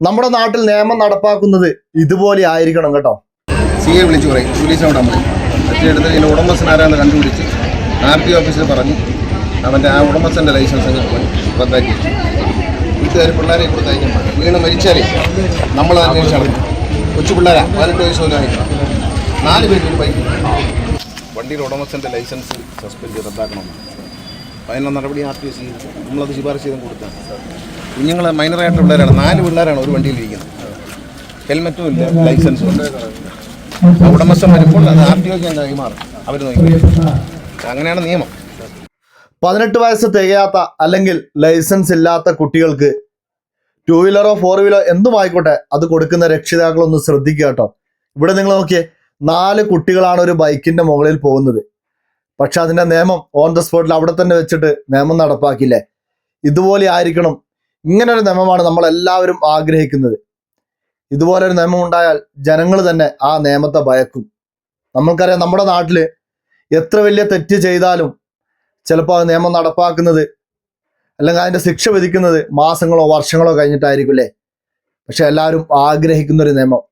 നമ്മുടെ നാട്ടിൽ നിയമം നടപ്പാക്കുന്നത് ഇതുപോലെ ആയിരിക്കണം കേട്ടോ. സി എ വിളിച്ചു പറയും. പോലീസിനോട് നമ്മൾ എടുത്ത് ഇതിന്റെ ഉടമസ്ഥൻ ആരാന്ന് കണ്ടുപിടിച്ച് ആർ ടി ഓഫീസിൽ പറഞ്ഞു അവന്റെ ആ ഉടമസ്ഥന്റെ ലൈസൻസ് അങ്ങ് റദ്ദാക്കി വീട്ടുകാർ പിള്ളേരെ കൊടുത്ത് അയക്കണം വീണ് മരിച്ചാലേ നമ്മൾ അന്വേഷിച്ചാണ് കൊച്ചു പിള്ളേരാ പതിനെട്ട് വയസ്സ് പോലും നാല് പേര് ബൈക്ക് വണ്ടിയുടെ ഉടമസ്ഥന്റെ ലൈസൻസ് സസ്പെൻഡ് റദ്ദാക്കണം അതിനുള്ള നടപടി ആർ ടി സ്വീകരിച്ചു നമ്മളത് ശുപാർശ ചെയ്തും കൊടുത്താണ് കുഞ്ഞുങ്ങൾ മൈനറായിട്ടുള്ള പിള്ളേരാണ്. നാല് പിള്ളേരാണ് ഒരു വണ്ടിയിലിരിക്കുന്നത് ഹെൽമറ്റും ഇല്ല ലൈസൻസും ഉണ്ട് ഉടമസ്ഥം വരുമ്പോൾ അത് ആർ ടി ഒക്ക് കൈമാറും അവർ നോക്കി അങ്ങനെയാണ് നിയമം. പതിനെട്ട് വയസ്സ് തികയാത്ത അല്ലെങ്കിൽ ലൈസൻസ് ഇല്ലാത്ത കുട്ടികൾക്ക് ടൂ വീലറോ ഫോർ വീലറോ എന്തുമായിക്കോട്ടെ അത് കൊടുക്കുന്ന രക്ഷിതാക്കളൊന്ന് ശ്രദ്ധിക്കുക കേട്ടോ. ഇവിടെ നിങ്ങൾ നോക്കിയേ നാല് കുട്ടികളാണ് ഒരു ബൈക്കിന്റെ മുകളിൽ പോകുന്നത്. പക്ഷെ അതിന്റെ നിയമം ഓൺ ദ സ്പോട്ടിൽ അവിടെ തന്നെ വെച്ചിട്ട് നിയമം നടപ്പാക്കില്ലേ ഇതുപോലെ ആയിരിക്കണം. ഇങ്ങനെ ഒരു നിയമമാണ് നമ്മൾ എല്ലാവരും ആഗ്രഹിക്കുന്നത്. ഇതുപോലെ ഒരു നിയമം ഉണ്ടായാൽ ജനങ്ങൾ തന്നെ ആ നിയമത്തെ ഭയക്കും. നമ്മൾക്കറിയാം നമ്മുടെ നാട്ടിൽ എത്ര വലിയ തെറ്റ് ചെയ്താലും ചിലപ്പോൾ ആ നിയമം നടപ്പാക്കുന്നത് അല്ലെങ്കിൽ അതിന്റെ ശിക്ഷ വിധിക്കുന്നത് മാസങ്ങളോ വർഷങ്ങളോ കഴിഞ്ഞിട്ടായിരിക്കും അല്ലേ? പക്ഷെ എല്ലാവരും ആഗ്രഹിക്കുന്ന ഒരു നിയമം.